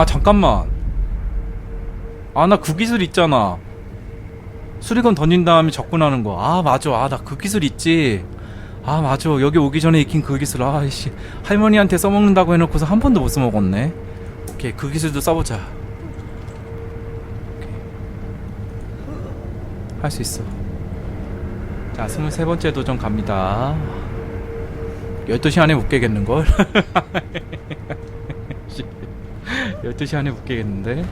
아 잠깐만. 아 나 그 기술 있잖아. 수리건 던진 다음에 접근하는 거아 맞아. 아 나 그 기술 있지. 아 맞아. 여기 오기 전에 익힌 그 기술. 아이씨. 할머니한테 써먹는다고 해놓고서 한 번도 못 써먹었네. 오케이 그 기술도 써보자. 할 수 있어. 자 23번째 도전 갑니다. 12시 안에 못 깨겠는걸 12시 안에 못 깨겠는데?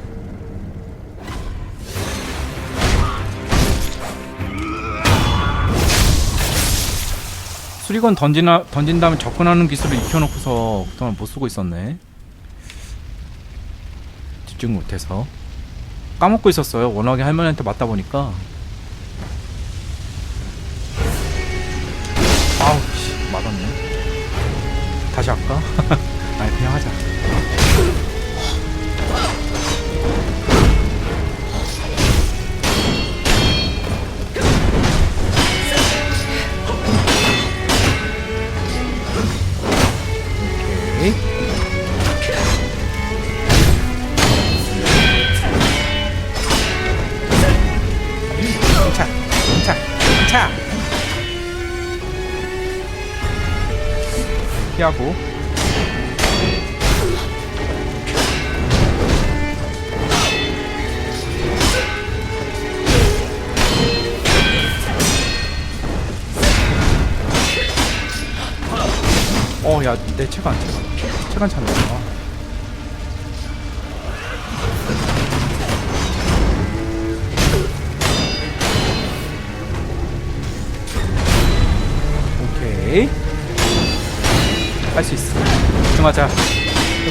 수리건 던지나, 던진 다음에 접근하는 기술을 익혀놓고서 그동안 못 쓰고 있었네. 집중 못해서. 까먹고 있었어요. 워낙에 할머니한테 맞다 보니까. 아우 씨 맞았네. 다시 할까? 아니 그냥 하자 피하고. 어, 야, 내 체가 안 차. 체가 안 차네. 아. 오케이. 할 수 있어. 집중하자.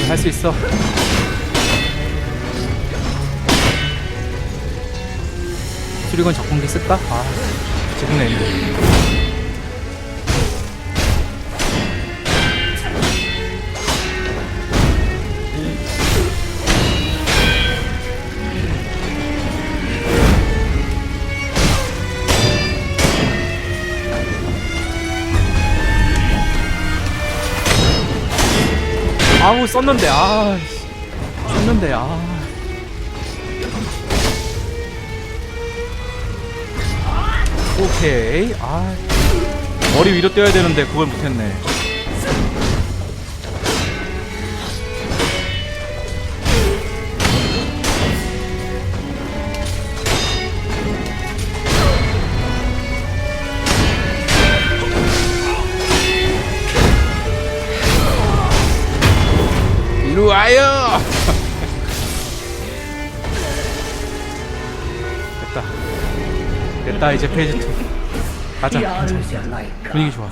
할 수 있어. 수리건 적공기 쓸까? 아, 지금 내는데. 아우 썼는데 아 씨. 썼는데 아 오케이 아 머리 위로 떼야 되는데 그걸 못했네 자 이제 페이지 2 가자. 가자 분위기 좋아.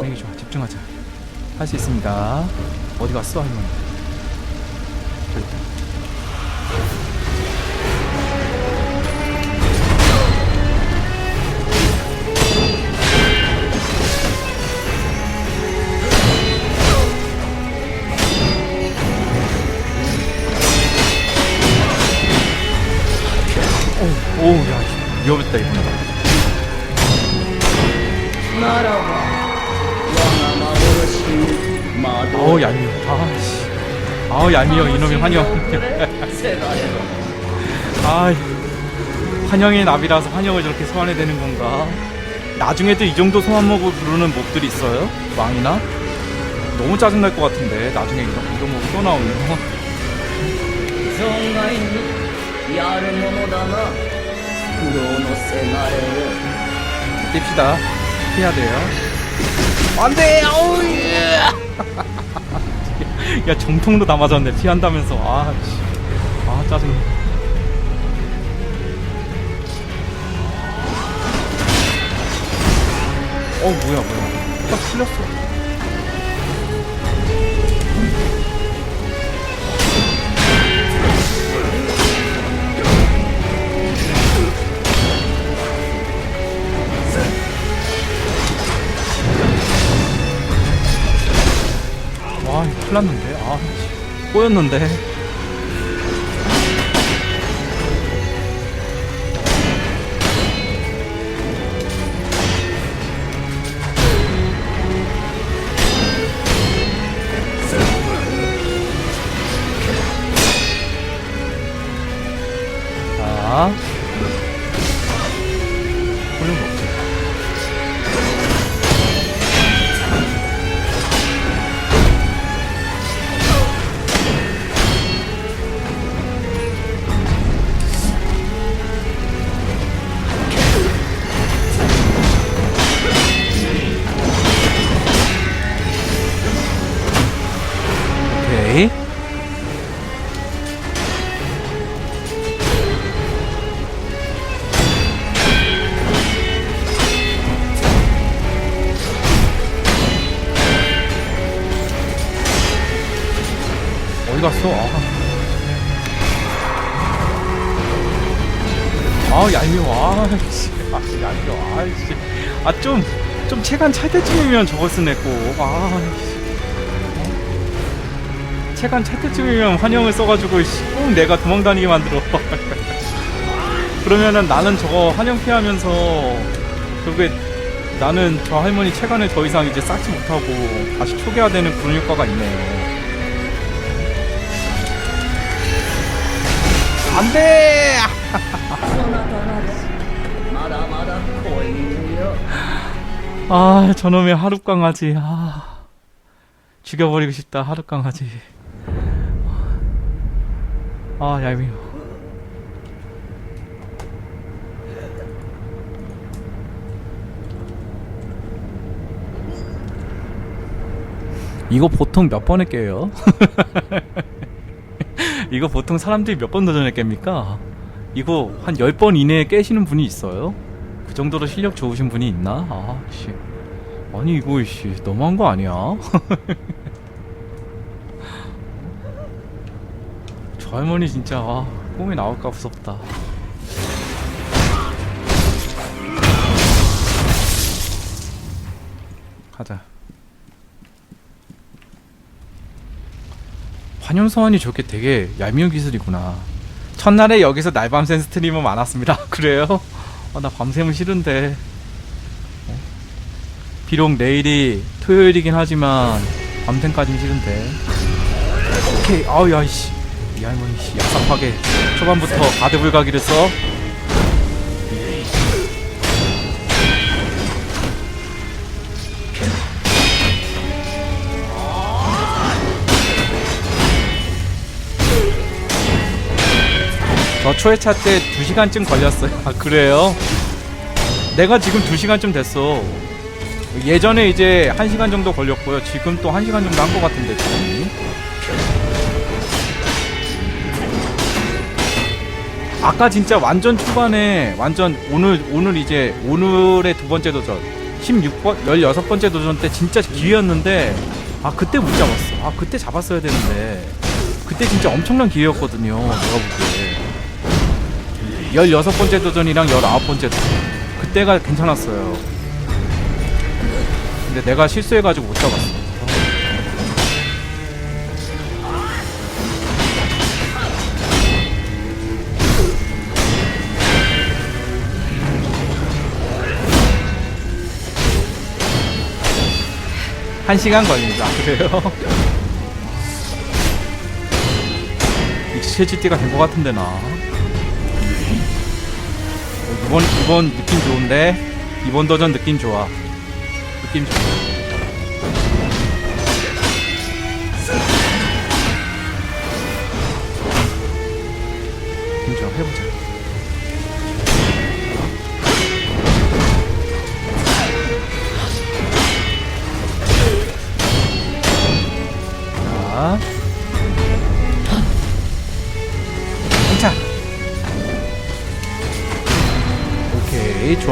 분위기 좋아. 집중하자. 할 수 있습니다. 어디 갔어 할머니? 오우 야 위험했다 이번에. ならば我が幻に惑 아우 얄미워. 아씨. 아우 얄미워 이놈의 환영. せがれ殿 아, 환영의 나비라서 환영을 저렇게 소환해 되는 건가? 나중에도 이 정도 소환목을 부르는 몹들이 있어요? 왕이나? 너무 짜증날 것 같은데 나중에 이런 이런 몹이 또 나오면 存外にやるものだな 뗍시다. 해야 돼요. 안 돼! 어우, 예! 야, 정통도 다 맞았네. 피한다면서. 아, 씨. 아, 짜증나. 어, 뭐야, 뭐야. 딱 실렸어. 와, 이거 큰일 났는데. 아, 씨. 꼬였는데. 갔어? 아, 아 얄미워. 아이씨, 아, 얄미워. 아이씨. 아, 좀, 좀 체간 찰 때쯤이면 저걸 쓰냈고. 아이씨. 체간 찰 때쯤이면 환영을 써가지고, 씨, 꼭 내가 도망다니게 만들어. 그러면은 나는 저거 환영 피하면서, 결국에 나는 저 할머니 체간을 더 이상 이제 쌓지 못하고, 다시 초기화되는 그런 효과가 있네요. 안 돼! 아, 저놈의 하루 강아지. 아, 죽여버리고 싶다, 하루 강아지. 아, 얄미워. 이거 보통 몇 번에 깨요? 이거 보통 사람들이 몇 번 도전에 깹니까? 이거 한 10번 이내에 깨시는 분이 있어요? 그 정도로 실력 좋으신 분이 있나? 아, 씨. 아니, 이거, 씨, 너무한 거 아니야? 저 할머니 진짜, 아, 꿈에 나올까 무섭다. 가자. 환영소환이 저렇게 되게 얄미운 기술이구나. 첫날에 여기서 날밤 센 스트리머 많았습니다. 그래요? 아, 나 밤샘은 싫은데. 어? 비록 내일이 토요일이긴 하지만 밤샘까진 싫은데. 오케이. 아우 야 씨. 이 할머니 씨 약삭하게 초반부터 가드 불가기를 써. 저 초회차 때 2시간쯤 걸렸어요. 아, 그래요? 내가 지금 2시간쯤 됐어. 예전에 이제 1시간 정도 걸렸고요. 지금 또 1시간 정도 한 것 같은데, 지금. 아까 진짜 완전 초반에, 완전 오늘, 오늘 이제, 오늘의 두 번째 도전. 16번, 16번째 도전 때 진짜 기회였는데, 아, 그때 못 잡았어. 아, 그때 잡았어야 되는데. 그때 진짜 엄청난 기회였거든요. 내가 보기에. 16번째 도전이랑 19번째 도전. 그때가 괜찮았어요. 근데 내가 실수해가지고 못 잡았어. 한 시간 걸립니다. 그래요? 때가 된 것 같은데 나. 어, 이번 이번 느낌 좋은데? 이번 도전 느낌 좋아. 느낌 좋아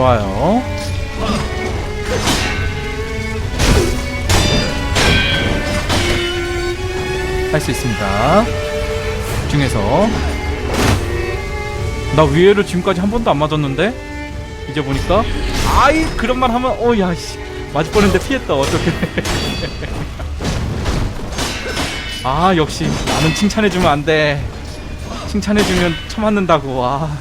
좋아요. 할 수 있습니다. 집중해서. 나 위에를 지금까지 한 번도 안 맞았는데? 이제 보니까. 아이 그런 말 하면 어야 씨. 맞을 뻔했는데 피했다. 어떻게 아 역시. 나는 칭찬해주면 안돼. 칭찬해주면 처맞는다고. 아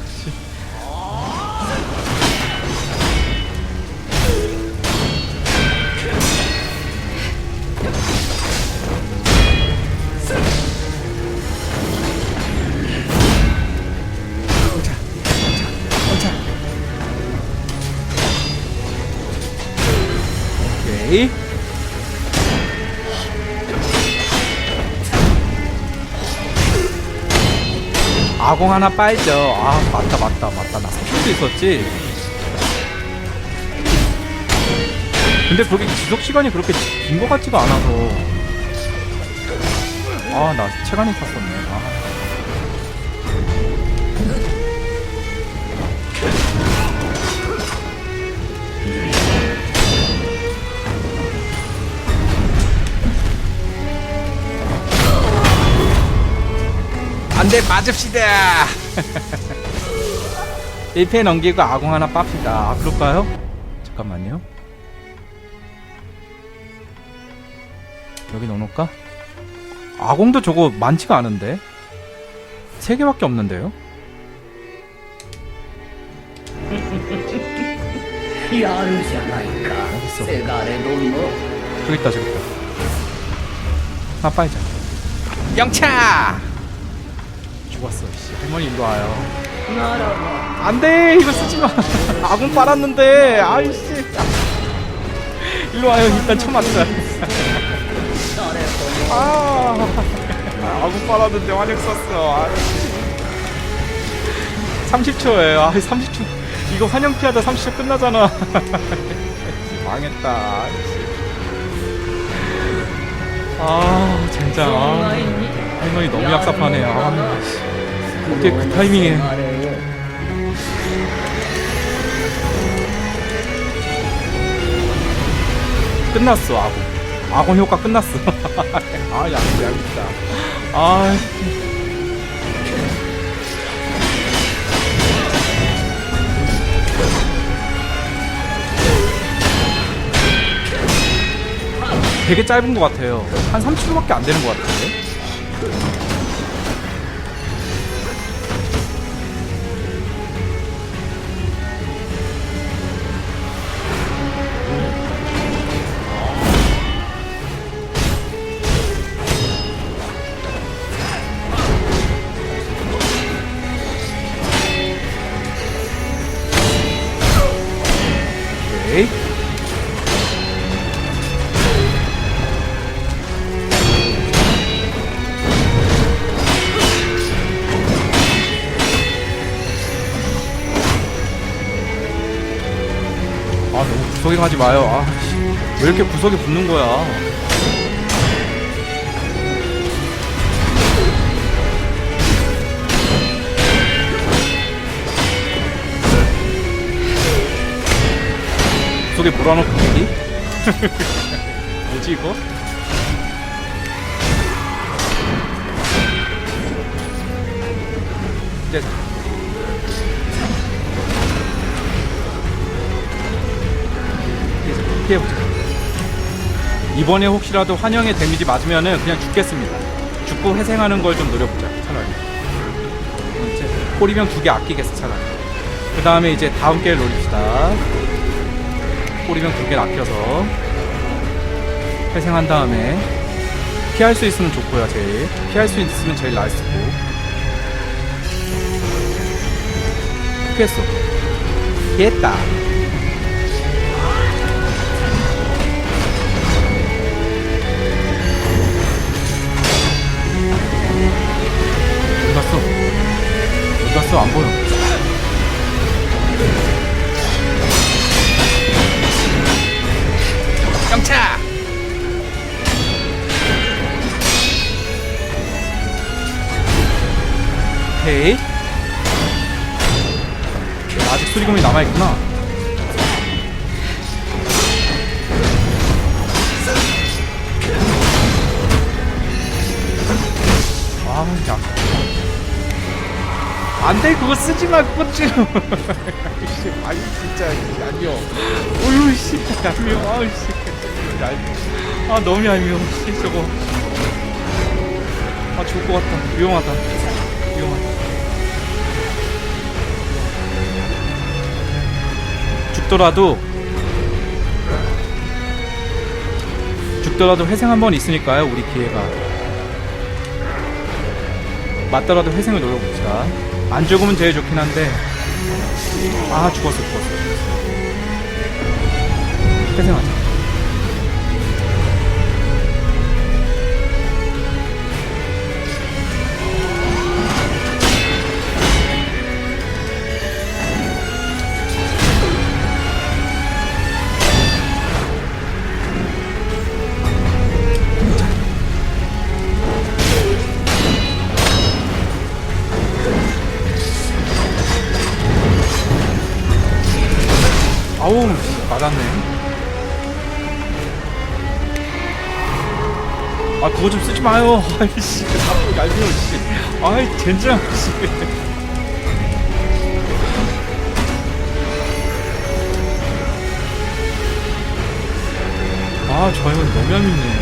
하나 빨죠. 아 맞다 맞다 맞다 나 스킬도 있었지. 근데 그렇게 지속 시간이 그렇게 긴 것 같지가 않아서. 아 나 체간이 탔었네. 안돼 맞읍시다. 1패 넘기고 아공 하나 빱시다. 아 그럴까요? 잠깐만요. 여기 넣어놓을까? 아공도 저거 많지가 않은데? 3개밖에 없는데요? 알겠어. 저기 있다 저기 있다. 하나 빠이자. 영차! 죽었어. 씨. 할머니 일로 와요. 안돼 이거 쓰지 마. 아군 빨았는데 아이씨. 일로 와요. 일단 첫 맞자. 아 아군 빨았는데 화력 썼어. 아이. 30초예요. 아 30초. 아, 이거 환영 피하다 30초 끝나잖아. 망했다. 아이씨. 아 젠장. 아. 할머니 너무 약삽하네요. 아, 어떻게 그 타이밍에. 끝났어, 아군. 아군 효과 끝났어. 아, 야, 야겠다. 아. 되게 짧은 것 같아요. 한 30초밖에 안 되는 것 같은데. 가지 마요 아, 씨. 왜 이렇게 구석에 붙는 거야 구석에 몰아놓고 가기? 뭐지 이거? 이제 피해보자. 이번에 혹시라도 환영의 데미지 맞으면은 그냥 죽겠습니다. 죽고 회생하는 걸 좀 노려보자. 차라리. 이제 꼬리병 두 개 아끼겠어 차라리. 그 다음에 이제 다음 개를 노립시다. 꼬리병 두 개를 아껴서 회생한 다음에 피할 수 있으면 좋고요 제일 피할 수 있으면 제일 나이스고 피했어 피했다 갔어? 안 보여. 영차! 오케이. 아직 수리금이 남아있구나. 안 돼, 그거 쓰지 마, 그거 좀. 씨, 아니, 진짜, 얄미워. 어휴, 씨, 얄미워, 아우, 씨. 얄미워. 아, 너무 얄미워, 씨, 저거. 아, 죽을 것 같다. 위험하다. 위험하다. 죽더라도, 죽더라도 회생 한 번 있으니까요, 우리 기회가. 맞더라도 회생을 노려봅시다. 안 죽으면 제일 좋긴 한데. 아, 죽었어, 죽었어. 회생하자. 맞았네. 아 그거 좀 쓰지 마요. 아이씨. 자꾸 얄미워 씨. 아이 젠장 씨. 아, 저 이건 너무 얄밉네.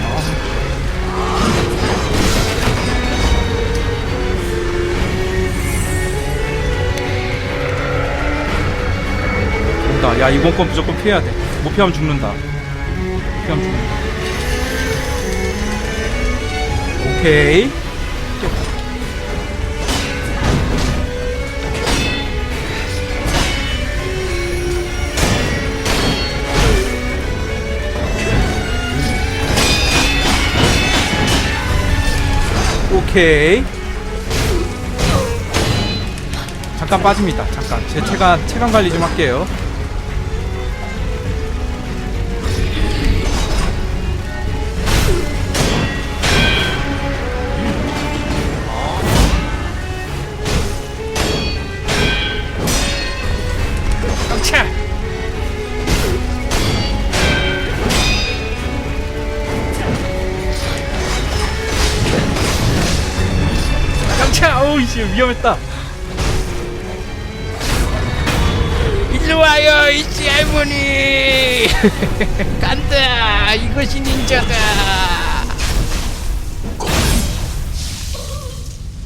야, 이번 건 무조건 피해야 돼. 못 피하면 죽는다. 못 피하면 죽는다. 오케이. 오케이. 잠깐 빠집니다. 잠깐. 제 체감, 체감 관리 좀 할게요. 깜짝! 어우, 이씨, 위험했다. 일로 와요 이씨 할머니 간다 이것이 닌자다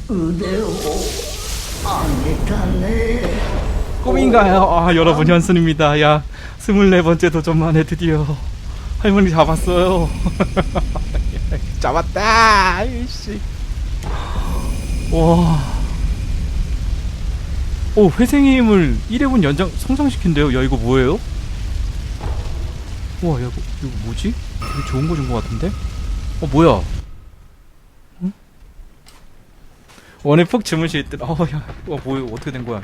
腕を上げたね 꿈인가요? 아, 여러분, 현순입니다. 야, 24번째 도전만에 드디어 할머니 잡았어요. 잡았다! 이씨. 와. 오, 회생의 힘을 1회분 연장, 성장시킨대요. 야, 이거 뭐예요? 우와, 야, 이거, 이거 뭐지? 되게 좋은 거 준 거 같은데? 어, 뭐야? 응? 원에 푹 주무실 듯. 어, 야, 와, 뭐야, 어떻게 된 거야?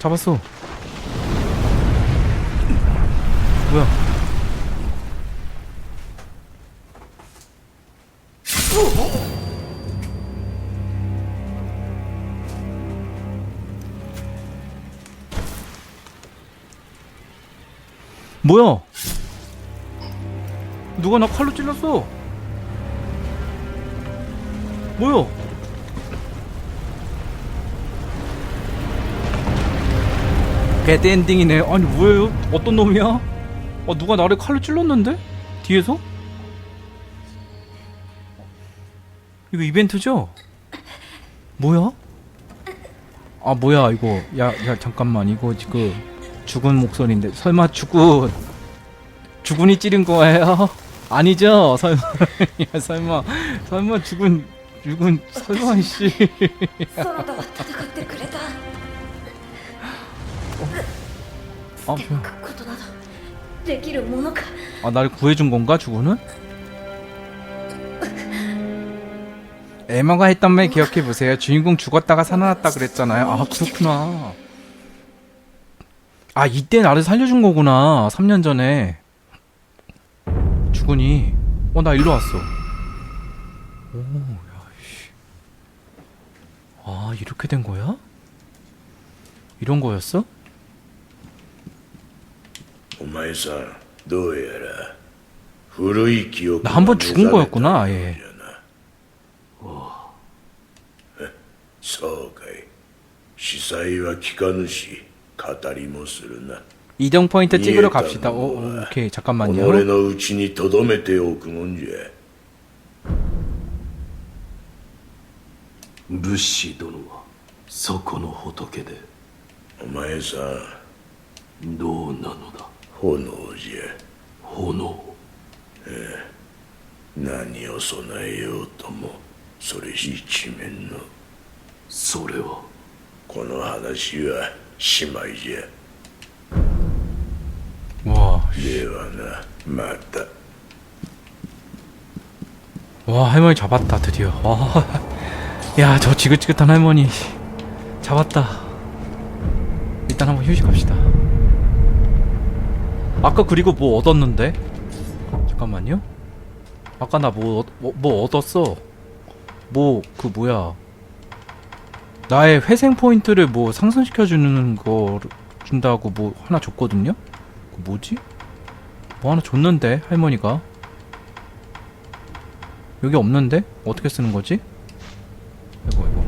잡았어. 뭐야? 뭐야? 누가 나 칼로 찔렀어? 뭐야? 배드 엔딩이네. 아니 뭐예요? 어떤 놈이야? 어 누가 나를 칼로 찔렀는데? 뒤에서? 이거 이벤트죠? 뭐야? 아 뭐야 이거 야 야 잠깐만 이거 지금 죽은 목소리인데 설마 죽은 죽은이 찌른 거예요? 아니죠? 설마 야 설마 설마 죽은 죽은 설마 씨 ソロダは戦ってくれた 아, 手 뭐야. 抜くことなどできるものか 아 나를 구해준 건가 죽은은? 에머가 했던 말 기억해 보세요. 주인공 죽었다가 살아났다 그랬잖아요. 아 그렇구나. 아 이때 나를 살려준 거구나. 3년 전에 죽은이. 어 나 일로 왔어. 오야씨. 아 이렇게 된 거야? 이런 거였어? お前さんどうやら古い記憶 나 한 번 죽은 거였구나. 아예. そうかい司祭は聞かぬし語 りもするな 이정 포인트 찍으러 이해가 갑시다. 오, 오, 안 오케이 己 잠깐만요. のうちに留めておくもんじゃ仏師殿はそこの仏でお前さんどうなのだ炎じゃ炎何を備えようともそれ一面のそれはこの話は 심하지. 와, 예언아, 맞다. 와 할머니 잡았다 드디어. 와, 야 저 지긋지긋한 할머니 잡았다. 일단 한번 휴식합시다. 아까 그리고 뭐 얻었는데? 잠깐만요. 아까 나 뭐뭐 뭐, 뭐 얻었어. 뭐 그 뭐야? 나의 회생 포인트를 뭐 상승시켜 주는 거 준다고 뭐 하나 줬거든요. 그 뭐지? 뭐 하나 줬는데 할머니가 여기 없는데 어떻게 쓰는 거지? 이거 이거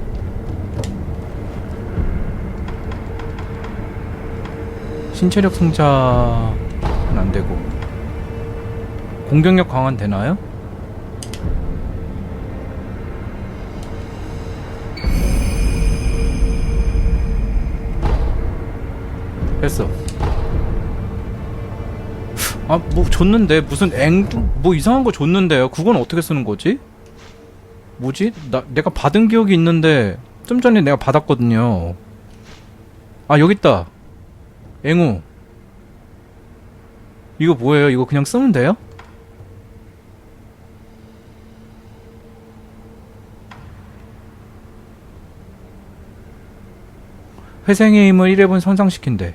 신체력 승자는 안 되고 공격력 강화는 되나요? 됐어. 아, 뭐 줬는데 무슨 앵두 뭐 이상한 거 줬는데요. 그건 어떻게 쓰는 거지? 뭐지? 나 내가 받은 기억이 있는데 좀 전에 내가 받았거든요. 아, 여기 있다. 앵우. 이거 뭐예요? 이거 그냥 쓰면 돼요? 회생의 힘을 1회분 성장시킨대.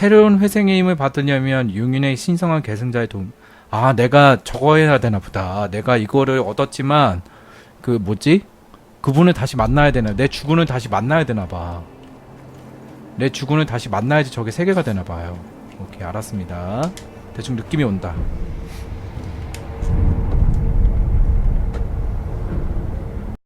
새로운 회생의 힘을 받으려면 융인의 신성한 계승자의 도움 아 내가 저거 해야 되나 보다. 내가 이거를 얻었지만 그 뭐지? 그분을 다시 만나야 되나? 내 주군을 다시 만나야 되나 봐 내 주군을 다시 만나야지 저게 세 개가 되나 봐요. 오케이 알았습니다. 대충 느낌이 온다